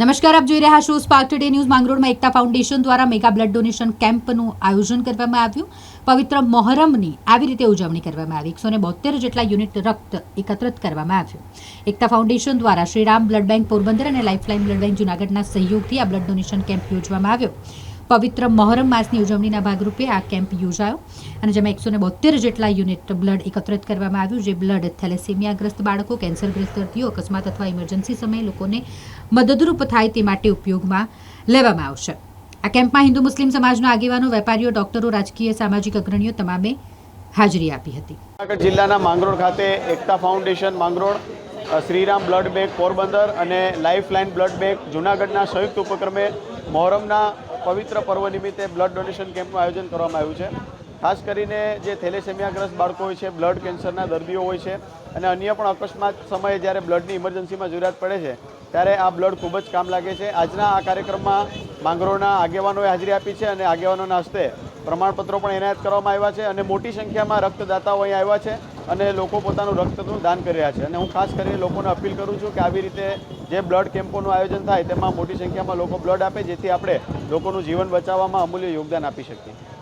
નમસ્કાર, આપ જોઈ રહ્યા છો સ્પાર્ક ટુડે ન્યૂઝ માંગરોળમાં એકતા ફાઉન્ડેશન દ્વારા મેગા બ્લડ ડોનેશન કેમ્પનું આયોજન કરવામાં આવ્યું. પવિત્ર મોહરમની આવી રીતે ઉજવણી કરવામાં આવી. એકસો બોતેર જેટલા યુનિટ રક્ત એકત્રિત કરવામાં આવ્યું. એકતા ફાઉન્ડેશન દ્વારા શ્રીરામ બ્લડ બેંક પોરબંદર અને લાઇફલાઇન બ્લડ બેંક જૂનાગઢના સહયોગથી આ બ્લડ ડોનેશન કેમ્પ યોજવામાં આવ્યો. પવિત્ર મોહરમ માસની ઉજવણીના ભાગરૂપે આ કેમ્પ યોજાયો અને જેમાં એકસો બોતેર જેટલા યુનિટ બ્લડ એકત્રિત કરવામાં આવ્યું, જે બ્લડ થેલેસેમિયાગ્રસ્ત બાળકો, કેન્સરગ્રસ્ત દર્દીઓ, અકસ્માત અથવા ઇમરજન્સી સમયે લોકોને મદદરૂપ થાય તે માટે ઉપયોગમાં લેવામાં આવશે. આ કેમ્પમાં હિન્દુ મુસ્લિમ સમાજના આગેવાનો, વેપારીઓ, ડોક્ટરો, રાજકીય, સામાજિક અગ્રણીઓ તમામે હાજરી આપી હતી. જૂનાગઢ જિલ્લાના માંગરોળ ખાતે Ekta foundation Mangrol Shriram blood bank Porbandar અને લાઈફ લાઇન બ્લડ બેંક જૂનાગઢના સંયુક્ત ઉપક્રમે મોહરમના પવિત્ર પર્વ નિમિત્તે બ્લડ ડોનેશન કેમ્પનું આયોજન કરવામાં આવ્યું છે. ખાસ કરીને જે થેલેસેમિયાગ્રસ્ત બાળકો હોય છે, બ્લડ કેન્સરના દર્દીઓ હોય છે અને અન્ય પણ અકસ્માત સમયે જ્યારે બ્લડની ઇમરજન્સીમાં જરૂરિયાત પડે છે, ત્યારે આ બ્લડ ખૂબ જ કામ લાગે છે. આજના આ કાર્યક્રમમાં માંગરોળના આગેવાનોએ હાજરી આપી છે અને આગેવાનોના હસ્તે પ્રમાણપત્રો પણ એનાયત કરવામાં આવ્યા છે અને મોટી સંખ્યામાં રક્તદાતાઓ અહીં આવ્યા છે અને લોકો પોતાનું રક્તનું દાન કરી રહ્યા છે. અને હું ખાસ કરીને લોકોને અપીલ કરું છું કે આવી રીતે જે બ્લડ કેમ્પોનું આયોજન થાય તેમાં મોટી સંખ્યામાં લોકો બ્લડ આપે, જેથી આપણે લોકોનું જીવન બચાવવામાં અમૂલ્ય યોગદાન આપી શકીએ.